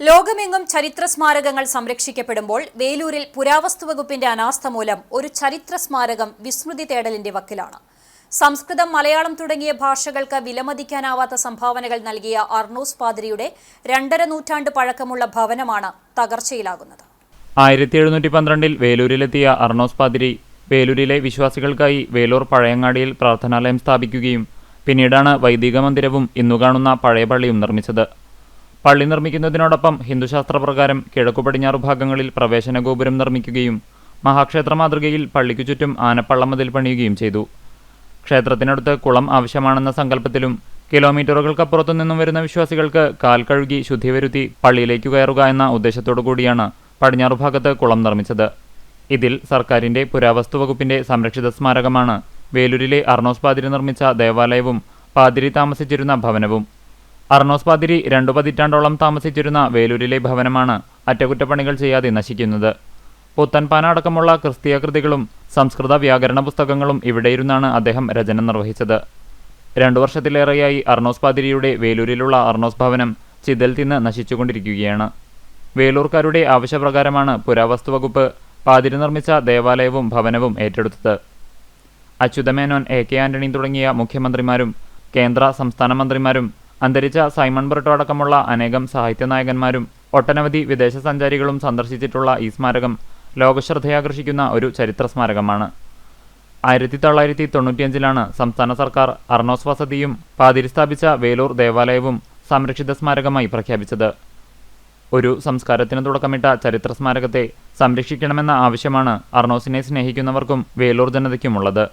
ലോകമെങ്ങും ചരിത്ര സ്മാരകങ്ങൾ സംരക്ഷിക്കപ്പെടുമ്പോൾ വേലൂരിൽ പുരാവസ്തു വകുപ്പിന്റെ അനാസ്ഥ മൂലം ഒരു ചരിത്ര സ്മാരകം വിസ്മൃതി തേടലിന്റെ വക്കിലാണ്. സംസ്കൃതം മലയാളം തുടങ്ങിയ ഭാഷകൾക്ക് വിലമതിക്കാനാവാത്ത സംഭാവനകൾ നൽകിയ അർണൂസ് പാതിരിയുടെ രണ്ടര നൂറ്റാണ്ട് പഴക്കമുള്ള ഭവനമാണ് തകർച്ചയിലാകുന്നത്. ആയിരത്തി എഴുന്നൂറ്റി പന്ത്രണ്ടിൽ വേലൂരിലെത്തിയ അർണോസ് പാതിരി വേലൂരിലെ വിശ്വാസികൾക്കായി വേലൂർ പഴയങ്ങാടിയിൽ പ്രാർത്ഥനാലയം സ്ഥാപിക്കുകയും പിന്നീടാണ് വൈദിക മന്ദിരവും ഇന്നു കാണുന്ന പഴയ പള്ളിയും നിർമ്മിച്ചത്. പള്ളി നിർമ്മിക്കുന്നതിനോടൊപ്പം ഹിന്ദുശാസ്ത്ര പ്രകാരം കിഴക്കു പടിഞ്ഞാറു ഭാഗങ്ങളിൽ പ്രവേശന ഗോപുരം നിർമ്മിക്കുകയും മഹാക്ഷേത്ര മാതൃകയിൽ പള്ളിക്കു ചുറ്റും ആനപ്പള്ളം മതിൽ പണിയുകയും ചെയ്തു. ക്ഷേത്രത്തിനടുത്ത് കുളം ആവശ്യമാണെന്ന സങ്കല്പത്തിലും കിലോമീറ്ററുകൾക്കപ്പുറത്തു നിന്നും വരുന്ന വിശ്വാസികൾക്ക് കാൽ കഴുകി ശുദ്ധി വരുത്തി പള്ളിയിലേക്ക് കയറുക എന്ന ഉദ്ദേശത്തോടു കൂടിയാണ് പടിഞ്ഞാറു ഭാഗത്ത് കുളം നിർമ്മിച്ചത്. ഇതിൽ സർക്കാരിന്റെ പുരാവസ്തു വകുപ്പിന്റെ സംരക്ഷിത സ്മാരകമാണ് വേലൂരിലെ അർണോസ് പാതിരി നിർമ്മിച്ച ദേവാലയവും പാതിരി താമസിച്ചിരുന്ന ഭവനവും. അർണോസ് പാതിരി രണ്ടു പതിറ്റാണ്ടോളം താമസിച്ചിരുന്ന വേലൂരിലെ ഭവനമാണ് അറ്റകുറ്റപ്പണികൾ ചെയ്യാതെ നശിക്കുന്നത്. പുത്തൻപാന അടക്കമുള്ള ക്രിസ്തീയ കൃതികളും സംസ്കൃത വ്യാകരണ പുസ്തകങ്ങളും ഇവിടെയിരുന്നാണ് അദ്ദേഹം രചന നിർവഹിച്ചത്. രണ്ടു വർഷത്തിലേറെയായി അർണോസ് പാതിരിയുടെ വേലൂരിലുള്ള അർണോസ് ഭവനം ചിതൽ തിന്ന് നശിച്ചുകൊണ്ടിരിക്കുകയാണ്. വേലൂർക്കാരുടെ ആവശ്യപ്രകാരമാണ് പുരാവസ്തു വകുപ്പ് പാതിരി നിർമ്മിച്ച ദേവാലയവും ഭവനവും ഏറ്റെടുത്തത്. അച്യുതമേനോൻ എ കെ ആന്റണി തുടങ്ങിയ മുഖ്യമന്ത്രിമാരും കേന്ദ്ര സംസ്ഥാന മന്ത്രിമാരും അന്തരിച്ച സൈമൺ ബ്രിട്ടോ അടക്കമുള്ള അനേകം സാഹിത്യ നായകന്മാരും ഒട്ടനവധി വിദേശ സഞ്ചാരികളും സന്ദർശിച്ചിട്ടുള്ള ഈ സ്മാരകം ലോകശ്രദ്ധയാകർഷിക്കുന്ന ഒരു ചരിത്ര സ്മാരകമാണ് ആയിരത്തി തൊള്ളായിരത്തി തൊണ്ണൂറ്റിയഞ്ചിലാണ് സംസ്ഥാന സർക്കാർ അർണോസ് വസതിയും പാതിരി സ്ഥാപിച്ച വേലൂർ ദേവാലയവും സംരക്ഷിത സ്മാരകമായി പ്രഖ്യാപിച്ചത്. ഒരു സംസ്കാരത്തിന് തുടക്കമിട്ട ചരിത്ര സ്മാരകത്തെ സംരക്ഷിക്കണമെന്ന ആവശ്യമാണ് അർണോസിനെ സ്നേഹിക്കുന്നവർക്കും വേലൂർ ജനതയ്ക്കുമുള്ളത്.